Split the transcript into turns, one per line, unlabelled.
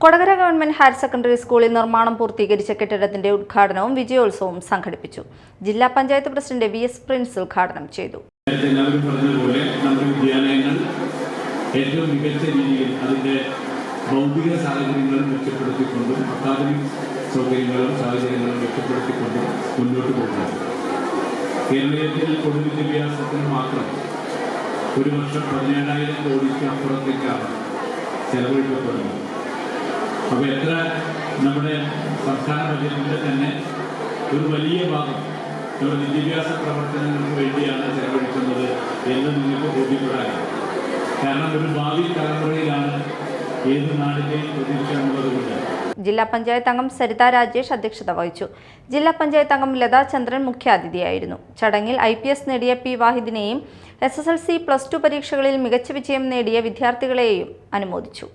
Kodakara government higher secondary സ്കൂളിൽ നിർമ്മാണം പൂർത്തീകരിച്ച കെട്ടിടത്തിന്റെ ഉദ്ഘാടനവും വിജയോത്സവവും സംഘടിപ്പിച്ചു. ജില്ലാ panchayat president V S Prince ഉദ്ഘാടനം ചെയ്തു.
ഏറ്റവും മികച്ച രീതിയിൽ അതിന്റെ ഭൗതിക സാഹചര്യങ്ങൾ മെച്ചപ്പെടുത്തിക്കൊണ്ടും അക്കാദമിക് സൗകര്യങ്ങളും സാഹചര്യങ്ങളും മെച്ചപ്പെടുത്തിക്കൊണ്ടും മുന്നോട്ട് പോകുന്നത്. കേരളത്തിൽ പൊതുവിദ്യാഭ്യാസത്തിന് മാത്രം ഒരു വർഷം പതിനേഴായിരം കോടിക്ക് അപ്പുറത്തേക്കാണ് ചെലവഴിക്കപ്പെടുന്നത്. അപ്പോൾ എത്ര നമ്മുടെ സർക്കാർ ബജറ്റിന്റെ തന്നെ ഒരു വലിയ ഭാഗം നമ്മുടെ വിദ്യാഭ്യാസ പ്രവർത്തനങ്ങൾക്ക് വേണ്ടിയാണ് ചെലവഴിക്കുന്നത് എന്ന് നിങ്ങൾക്ക് ബോധ്യപ്പെടാൻ. കാരണം ഒരു ഭാവി തലമുറയിലാണ് ഏത് നാടിന്റെയും പ്രതീക്ഷ എന്നുള്ളതുകൊണ്ട്
ജില്ലാ പഞ്ചായത്ത് അംഗം സരിത രാജേഷ് അധ്യക്ഷത വഹിച്ചു. ജില്ലാ പഞ്ചായത്ത് അംഗം ലതാ ചന്ദ്രൻ മുഖ്യാതിഥിയായിരുന്നു. ചടങ്ങിൽ ഐ പി എസ് നേടിയ P വാഹിദിനെയും S S L C plus two പരീക്ഷകളിൽ മികച്ച വിജയം നേടിയ വിദ്യാർത്ഥികളെയും അനുമോദിച്ചു.